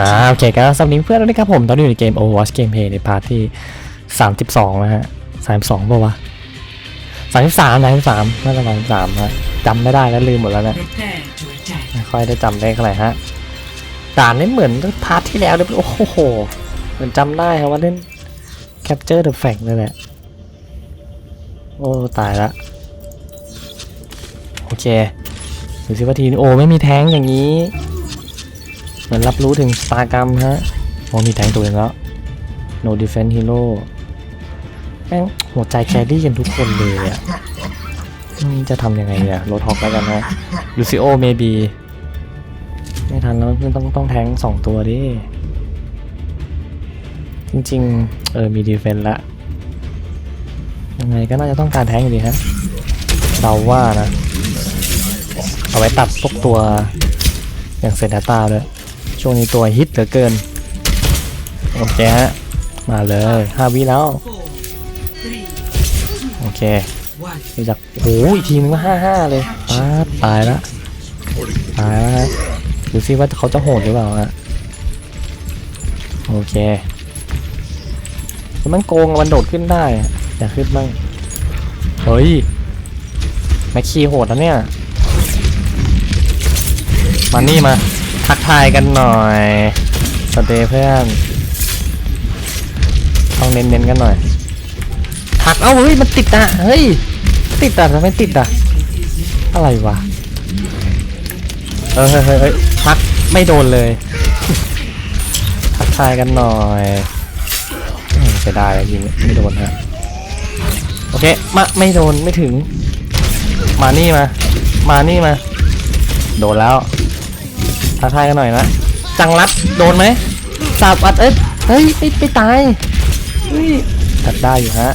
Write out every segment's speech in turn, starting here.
อ่าโอเคก็สำหรับนี้เพื่อนด้วยครับผมตอนนี้อยู่ในเกม Overwatch Gameplay ในพาร์ทที่ 32 นะฮะ 32ป่าวะ33 33น่าจะ33ฮะจำไม่ได้แล้วลืมหมดแล้วนี่ย Prepare to attack. ไม่ค่อยได้จำได้เท่าไหร่ฮะด่านนี้เหมือนพาร์ทที่แล้วเลยโอ้โห เหมือนจำได้ครับว่าเล่น Capture the Flag เลยแหละโอ้ตายละโอเคดูสิว่าทีโอ้ไม่มีแท้งอย่างนี้ เหมือนรับรู้ถึงสตากรรมฮะโอ้มีแทงตัวเองแล้ว no defense hero แม่งหัวใจแครี่กันทุกคนเลยอะจะทำยังไงเนี่ยโรทอกแล้วกันฮะลูซิโอเมบีไม่ทันแล้วต้องต้องแทงสองตัวดิ จริงๆ เออ มีดีเฟนต์ละ ยังไงก็น่าจะต้องการแทงอยู่ดีฮะเราว่านะ เอาไว้ตัดพวกตัวอย่างเซนตาด้วย ช่วงนี้ตัวฮิตเหลือเกิน โอเคฮะ มาเลยห้าวิแล้ว โอเคดูจากโอ้ยอีกทีนึงก็ห้าห้าเลยป้าตายละตายละดูซิว่าเขาจะโหดหรือเปล่าฮะโอเคมันโกงมันโดดขึ้นได้อะอยากขึ้นบ้างเฮ้ยแม็กคีโหดนะเนี่ยมานี่มา ทักทายกันหน่อยสเตย์เพื่อน ต้องเน้นๆกันหน่อย ทัก เอ้าเฮ้ย มันติดอะ เฮ้ย ติดอะทำไมติดอะ อะไรวะ เออเฮ้ยเฮ้ยเฮ้ยทักไม่โดนเลย ทักทายกันหน่อยเสียดายอะยิงไม่โดนฮะ โอเค มา ไม่โดน ไม่ถึง มานี่มา มานี่มา โดนแล้ว ทักทายกันหน่อยนะ จังรัดโดนไหมสาบอัดเอ้ยเฮ้ยไม่ไม่ตายเฮ้ยตัดได้อยู่ฮะ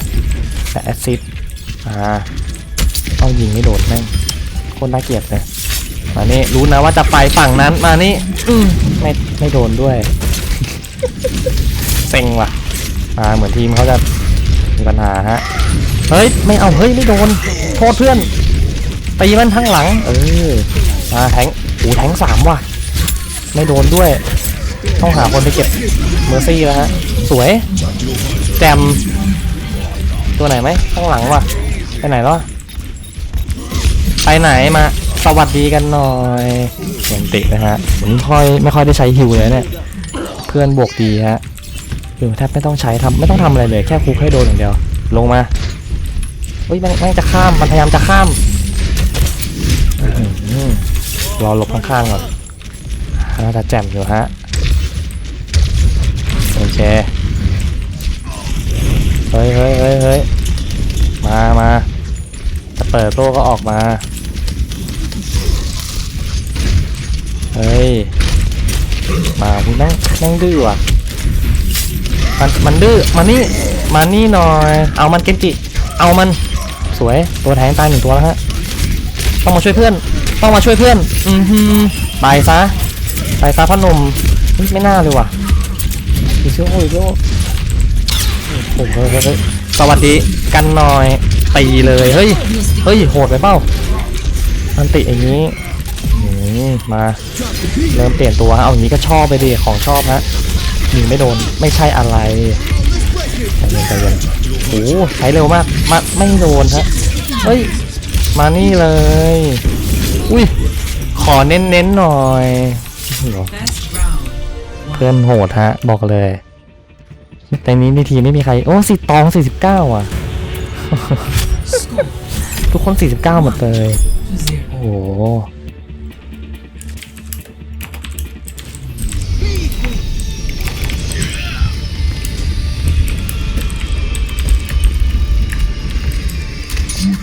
แต่แอซซิดอ่าต้องยิงไม่โดดแม่งโคตรน่าเกลียดเลยมานี่รู้นะว่าจะไปฝั่งนั้นมานี่อืมไม่ไม่โดนด้วยเซ็งว่ะ อ่าเหมือนทีมเขาจะมีปัญหาฮะเฮ้ยไม่เอาเฮ้ยไม่โดนโทษเพื่อนตีมันทั้งหลัง เออมาแทงโอ้แทงสามว่ะ ไม่โดนด้วย ต้องหาคนไปเก็บเมอร์ซี่แล้วฮะ สวย แจม ตัวไหนไหมข้างหลังวะไปไหนแล้ววะไปไหนมา สวัสดีกันหน่อยเสียงตินะฮะผมไม่ค่อยไม่ค่อยได้ใช้ฮิวเลยเนี่ยเพื่อนบวกดีฮะคือแทบไม่ต้องใช้ทำไม่ต้องทำอะไรเลย แค่คุกให้โดนอย่างเดียว ลงมาเฮ้ยแม่งแม่งจะข้ามมันพยายามจะข้ามรอหลบข้างๆก่อน น่าจะแจ่มอยู่ฮะ โอเค เฮ้ยเฮ้ยเฮ้ยเฮ้ยมามาจะเปิดโล่ก็ออกมา เฮ้ย มาพี่นั่งนั่งดื้อว่ะ มัน มันดื้อ มานี่ มานี่หน่อย เอามันเกนจิ เอามัน สวย ตัวแทงตายหนึ่งตัวแล้วฮะ ต้องมาช่วยเพื่อน ต้องมาช่วยเพื่อน อือฮึไปซะ ไปซะพ่อหนุ่มไม่น่าเลยว่ะอีเชียวโอ้ยเชียวโอ้โหเฮ้ยเฮ้ยสวัสดีกันหน่อยตีเลยเฮ้ยเฮ้ยโหดไปเปล่าอันติอย่างนี้มมาเริ่มเปลี่ยนตัวเอาอย่างนี้ก็ชอบไปดิของชอบฮะยิงไม่โดนไม่ใช่อะไรใจเย็นใจเย็นโอ้โหใช้เร็วมากมาไม่โดนฮะเฮ้ยมานี่เลย อุ้ยขอเน้นๆหน่อย โอ้โห First round. เพื่อนโหดฮะ บอกเลยแต่นี้ในทีมไม่มีใคร โอ้สิตอง 49 อะ Score ทุกคน 49 หมดเลย to zero. โอ้โห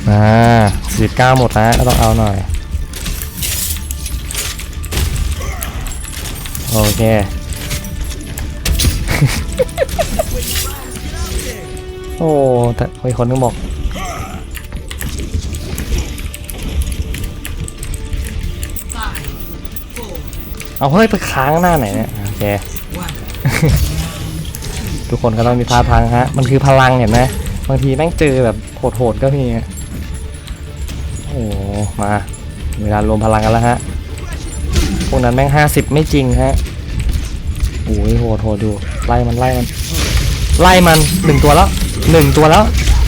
อ่า49 หมดนะก็ต้องเอาหน่อย โอเค โอ้แต่มีคนนึงบอก เอาเฮ้ยไปค้างหน้าไหนเนี่ย โอเค ทุกคนก็ต้องมีท่าทางฮะ มันคือพลังเห็นไหมบางทีแม่งเจอแบบโหดๆก็มี โอ้ มา เวลารวมพลังกันแล้วฮะ วกนั้นแม่งห้าสิบไม่จริงฮะโอ้ยโหดโหดดูไล่มันไล่มัน ไล่มันหนึ่งตัวแล้วหนึ่งตัวแล้ว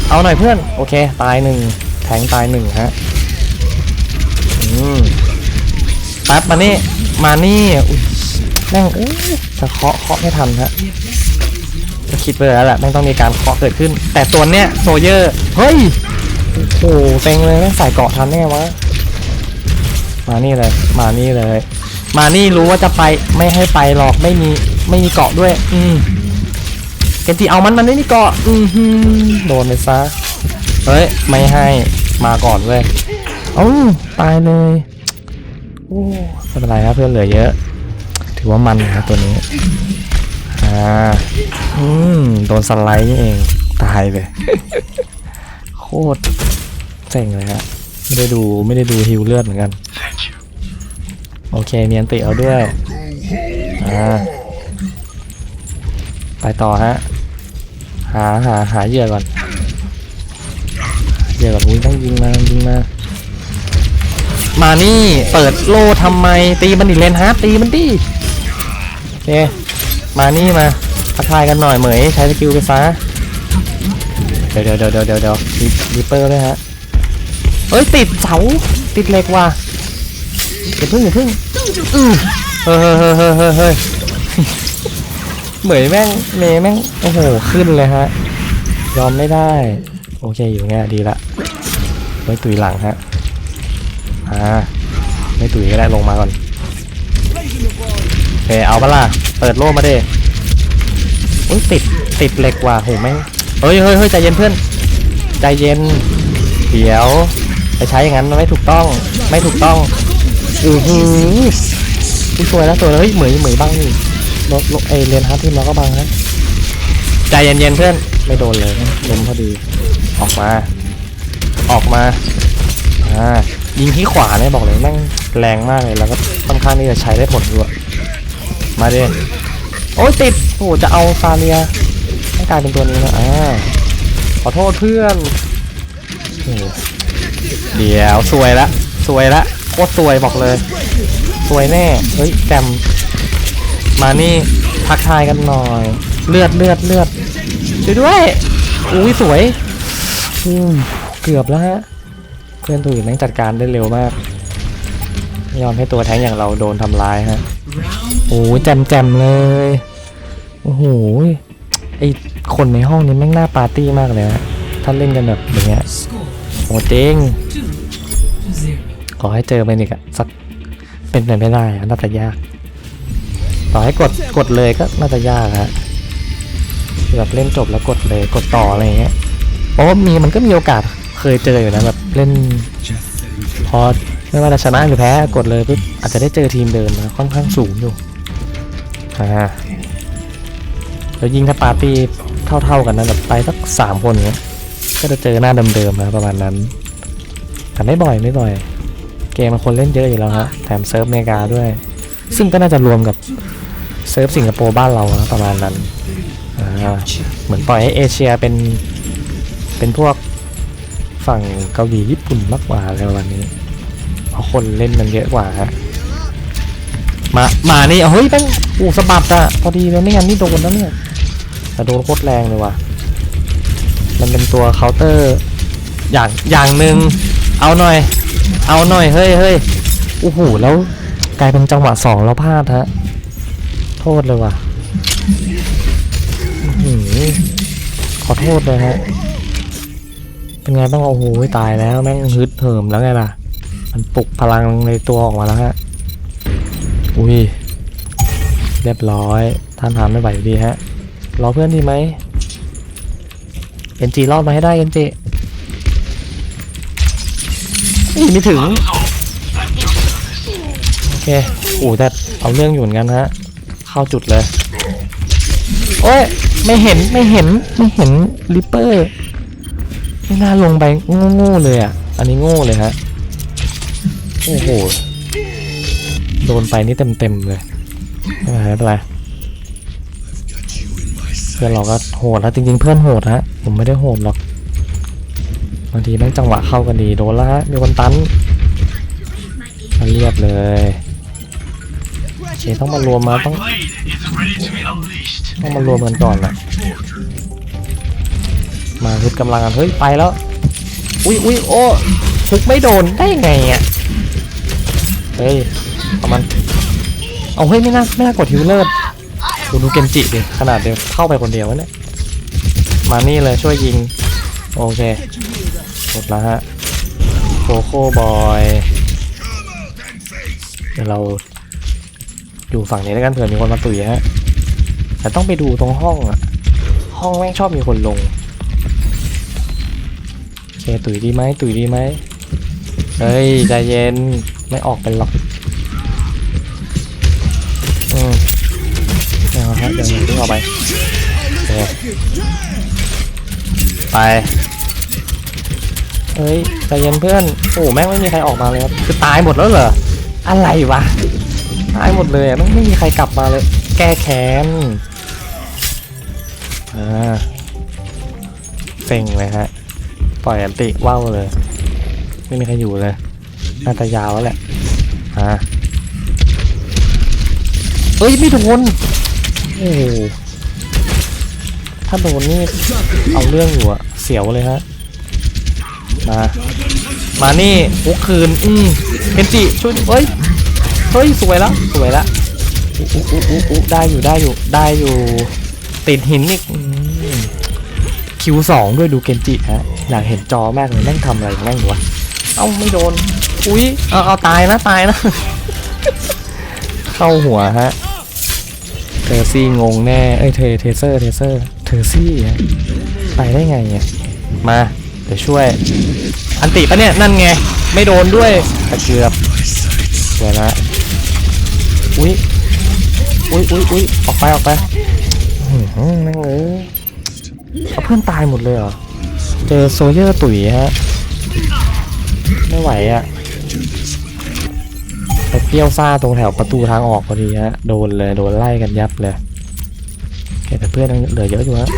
เอาหน่อยเพื่อน โอเค ตายหนึ่งแทงตายหนึ่งฮะอืมแป๊บมานี่ มานี่อุ๊ยแม่งเอ้ยจะเคาะเคาะไม่ทันฮะก็คิดไปแล้วแหละแม่งต้องมีการเคาะเกิดขึ้น แต่ตัวเนี้ยโซเยอร์ เฮ้ย โอ้โหเต็งเลยแม่งใส่เกาะทันแน่วะมานี่เลย มานี่เลย มานี่รู้ว่าจะไปไม่ให้ไปหรอกไม่มีไม่มีเกาะด้วย อืมเกนจิเอามันมันไม่มีเกาะอือหือโดนไปซะเฮ้ยไม่ให้มาก่อนเว้ยเอ้าตายเลยโอ้ไม่เป็นไรครับเพื่อนเหลือเยอะ ถือว่ามันนะตัวนี้อ่าอืมโดนสไลด์นี่เองตายเลย โคตรเจ๋งเลยฮะไม่ได้ดูไม่ได้ดูฮิวเลือดเหมือนกัน โอเคเนียนติเอาด้วยอ่าไปต่อฮะหาหาหาเหยื่อก่อนเหยื่อก่อนอุ้ยต้องยิงมายิงมามานี่เปิดโลทำไมตีมันดิเลนฮาร์ดตีมันดิโอเคมานี่มาทักทายกันหน่อยเหมยใช้สกิลไปซะเดี๋ยวเดี๋ยวเดี๋ยวเดี๋ยวเดี๋ยวเดี๋ยวริปเปอร์ด้วยฮะเฮ้ยติดเสาติดเหล็กว่ะ อย่าพึ่งอย่าพึ่งอือเฮ้ยเฮ้ยเฮ้ยเฮ้ยเหมยแม่งเมยแม่งโอ้โหขึ้นเลยฮะยอมไม่ได้ โอเคอยู่ไงดีละไม่ตุยหลังฮะอ่าไม่ตุยก็ได้ลงมาก่อนโอเคเอาปะล่ะเปิดโล่มาเดิอุ้ยติดติดเหล็กว่ะโหแม่งเฮ้ยเฮ้ยเฮ้ยใจเย็นเพื่อนใจเย็นเดี๋ยวไปใช้อย่างนั้นไม่ถูกต้องไม่ถูกต้อง อือหือสวยแล้วสวยแล้วเฮ้ยเหมยเหมยบังนี่รถรถไอเรียนฮาร์ดทีมเราก็บังนะใจเย็นๆเพื่อนไม่โดนเลยล้มพอดี ออกมา ออกมาอ่ายิงที่ขวาเนี่ยบอกเลยแม่งแรงมากเลยแล้วก็ค่อนข้างที่จะใช้ได้ผลด้วยมาเดิโอ้ยติดโอ้จะเอาซาเลียให้กลายเป็นตัวนี้นะอ่าขอโทษเพื่อนเดี๋ยวสวยละสวยละ โคตรสวยบอกเลย สวยแน่ เฮ้ยแจมมานี่ทักทายกันหน่อย เลือดเลือดเลือดช่วยด้วยอุ้ยสวยอืมเกือบแล้วฮะ เพื่อนตัวอื่นแม่งจัดการได้เร็วมาก ยอมให้ตัวแทงอย่างเราโดนทำร้ายฮะโอ้ยแจมแจมเลย โอ้โหไอคนในห้องนี้แม่งหน่าปาร์ตี้มากเลยนะถ้าเล่นกันแบบอย่างเงี้ยโอ้เจ๊ง ขอให้เจอไปอีกอะสักเป็นไปไม่ได้อะน่าจะยาก ต่อให้กดกดเลยก็น่าจะยากฮะแบบเล่นจบแล้วกดเลยกดต่ออะไรเงี้ยเพราะว่ามีมันก็มีโอกาสเคยเจออยู่นะแบบเล่นพอไม่ว่าจะชนะหรือแพ้กดเลยปุ๊บอาจจะได้เจอทีมเดิมนะค่อนข้างสูงอยู่อ่าแล้วยิงถ้าปาร์ตี้เท่าๆกันนะแบบไปสักสามคนเงี้ยก็จะเจอหน้าเดิมๆนะประมาณนั้นแต่ไม่บ่อยไม่บ่อย เกมมันคนเล่นเยอะอยู่แล้วฮะแถมเซิร์ฟอเมริกาด้วย ซึ่งก็น่าจะรวมกับเซิร์ฟสิงคโปร์บ้านเรานะประมาณนั้นเหมือนปล่อยให้เอเชียเป็นเป็นพวกฝั่งเกาหลีญี่ปุ่นมากกว่าอะไรประมาณนี้เพราะคนเล่นมันเยอะกว่าฮะมามานี่เอาเฮ้ยแม่งอู้สะบัดอะพอดีเลยไม่งั้นนี่โดนแล้วเนี่ยแต่โดนโคตรแรงเลยว่ะมันเป็นตัวเคาน์เตอร์อย่างอย่างหนึ่งเอาหน่อย เอาหน่อยเฮ้ยเฮ้ยโอ้โหแล้วกลายเป็นจังหวะสองแล้วพลาดฮะโทษเลยว่ะขอโทษเลยฮะเป็นไงบ้างโอ้โหตายแล้วแม่งฮึดเหิมแล้วไงล่ะ มันปลุกพลังในตัวออกมาแล้วฮะอุ้ยเรียบร้อยท่านทานไม่ไหวดีฮะรอเพื่อนดีไหมเอ็นจีรอดมาให้ได้เอ็นจี นี่ไม่ถึง โอเคโอ้แต่เอาเรื่องอยู่เหมือนกันฮะ เข้าจุดเลย โอ้ย ไม่เห็น ไม่เห็น ไม่เห็นริปเปอร์ ไม่น่าลงไปโง่ๆเลยอะ อันนี้โง่เลยฮะ โอ้โห โดนไปนี่เต็มๆเลยไม่เป็นไรไม่เป็นไรเพื่อนเราก็โหดแล้วจริงๆเพื่อนโหดฮะ ผมไม่ได้โหดหรอก บางทีแม่งจังหวะเข้ากันดีโดนแล้วฮะมีคนตันมาเรียบเลยเคต้องมารวมมาต้องต้องมารวมกันก่อนนะมาฮึดกำลังกันเฮ้ยไปแล้วอุ้ยอุ้ยโอ้ทุกไม่โดนได้ยังไงอะเฮ้ยเอามันเอาเฮ้ยไม่น่าไม่น่ากดฮิวเลอร์ดูดูเกนจิดิขนาดเดียวเข้าไปคนเดียววะเนี่ยมานี่เลยช่วยยิงโอเค หมดแล้วฮะโคโค่บอยเดี๋ยวเราอยู่ฝั่งนี้แล้วกันเผื่อมีคนมาตุยฮะแต่ต้องไปดูตรงห้องอะห้องแม่งชอบมีคนลงโอเคตุยดีไหมตุยดีไหมเฮ้ยใจเย็นไม่ออกเป็นหรอกอืมเอาฮะเดี๋ยวหนูออกไปไป เฮ้ยใจเย็นเพื่อนโอ้แม่งไม่มีใครออกมาเลยครับคือตายหมดแล้วเหรออะไรวะตายหมดเลยไม่ไม่มีใครกลับมาเลย แก้แค้นอ่าเซ็งเลยฮะปล่อยอันติว่าวเลย ไม่มีใครอยู่เลยน่าจะยาวแล้วแหละฮะเอ้ยไม่โดนโอ้ถ้าโดนนี่เอาเรื่องอยู่อะเสียวเลยฮะ มา มานี่ฮุกคืน อืมเคนจิช่วยเฮ้ย เฮ้ย สวยแล้ว สวยแล้วอุ๊อุ๊อุ๊อุ๊อุ๊ได้อยู่ ได้อยู่ ได้อยู่ ติดหินอีกคิวสองด้วยดูเกนจิฮะ อยากเห็นจอมากเลยแม่งทำอะไรของแม่งวะ เอ้าไม่โดน อุ้ย เอาเอาตายนะ ตายนะ เข้าหัวฮะ เทอร์ซี่งงแน่ เอ้ยเทเทเซอร์ เทเซอร์ เทอร์ซี่ฮะไปได้ไงเนี่ย มา เดี๋ยวช่วย อันติปะเนี่ย นั่นไง ไม่โดนด้วยตะเกือบสวยละอุ้ยอุ้ยอุ้ยอุ้ยออกไปออกไปอื้อหือแม่งเอ้ยเอาเพื่อนตายหมดเลยเหรอ เจอโซเยอร์ตุ๋ยฮะ ไม่ไหวอะ่ะไปเปรี้ยวซ่าตรงแถวประตูทางออกพอดีฮะ โดนเลย โดนไล่กันยับเลยแต่เพื่อนยังเหลือเยอะอยู่ฮะ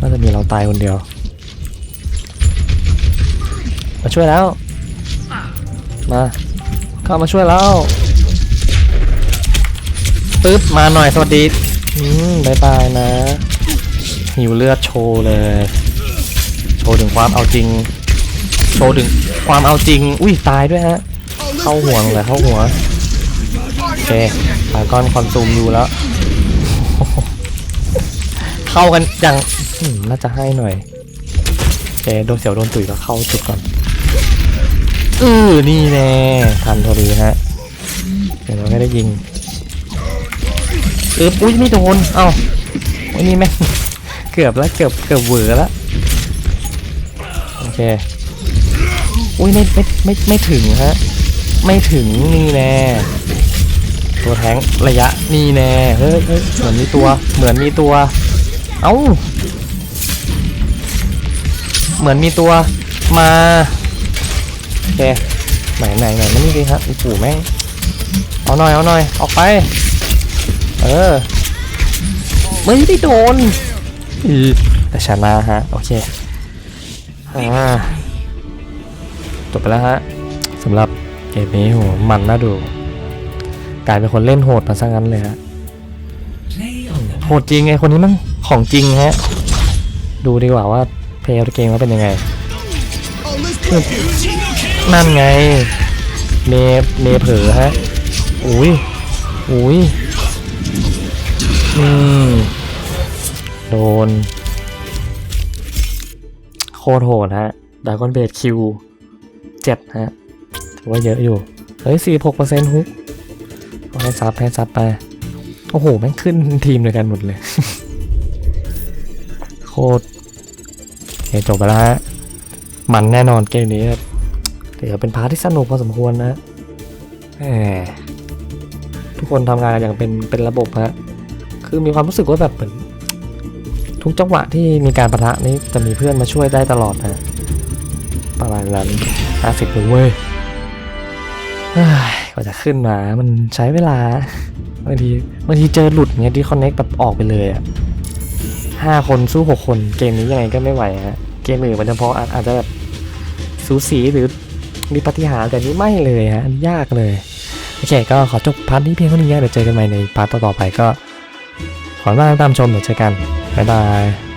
น่าจะมีเราตายคนเดียว มาช่วยแล้ว มา เข้ามาช่วยแล้วปึ๊บมาหน่อยสวัสดีอืมบายบายนะ หิวเลือดโชว์เลย โชว์ถึงความเอาจริง โชว์ถึงความเอาจริง อุ้ยตายด้วยฮะ เข้าหัวเลยเข้าหัวโอเคปากก้อนคอนซูมอยู่แล้ว เข้ากันอย่างน่าจะให้หน่อยโอเคโดนเสียวโดนตุ๋ยก็เข้าจุดก่อน เออนี่แน่ทันพอดีฮะเดี๋ยวเราไม่ได้ยิงเอออุ้ยไม่โดน เอ้าวันนี้แม่งเกือบแล้วเกือบเกือบเหวอแล้วโอเคอุ้ยไม่ไม่ไม่ไม่ถึงฮะไม่ถึงนี่แน่ตัวแทงระยะนี่แน่เฮ้ยเฮ้ยเหมือนมีตัวเหมือนมีตัว เอ้าเหมือนมีตัวมา เคไหนไหนไหนมันนี่ดีครับโอ้โหแม่งเอาหน่อยเอาหน่อยออกไป เออไม่ได้โดนอีแต่ชนะฮะโอเคอ่าจบไปแล้วฮะสำหรับเกมนี้โหมันน่าดู กลายเป็นคนเล่นโหดมาซะงั้นเลยฮะโหดจริงไงคนนี้มันของจริงฮะ ดูดีกว่าว่าเพลย์เกมเขาเป็นยังไง นั่นไงเมเมเผลอฮะอุ้ยอุ้ยอืมโดน โคตรโหดฮะดากอนเบดคิวเจ็ดฮะ ถือว่าเยอะอยู่ เฮ้ยสี่หกเปอร์เซ็นต์ฮุกให้ซับให้ซับไป โอ้โห แม่งขึ้นทีมเดียวกันหมดเลย โคตรโอเคจบไปแล้วฮะ มันแน่นอนเกมนี้ ครับเดี๋ยวเป็นพาร์ทที่สนุกพอสมควรนะแหมทุกคนทำงานกันอย่างเป็นเป็นระบบฮะคือมีความรู้สึกว่าแบบเหมือนทุกจังหวะที่มีการประทะนี้จะมีเพื่อนมาช่วยได้ตลอดนะประมาณนั้นห้าสิบเลยเว้ยเฮ้ยกว่าจะขึ้นมา มันใช้เวลาบางทีบางทีเจอหลุดเงี้ยที่คอนเน็กแบบออกไปเลยอะห้าคนสู้หกคนเกมนี้ยังไงก็ไม่ไหวฮะเกมอื่นมันจะพออาจอาจจะแบบสูสีหรือ มีปฏิหาร์แต่นี้ไม่เลยฮะอันยากเลยโอเค ก็ขอจบพาร์ทนี้เพียงเท่านี้นะเดี๋ยวเจอกันใหม่ในพาร์ทต่อๆไปก็ขอบคุณมากที่ตามชมเดี๋ยวเจอกันบ๊ายบาย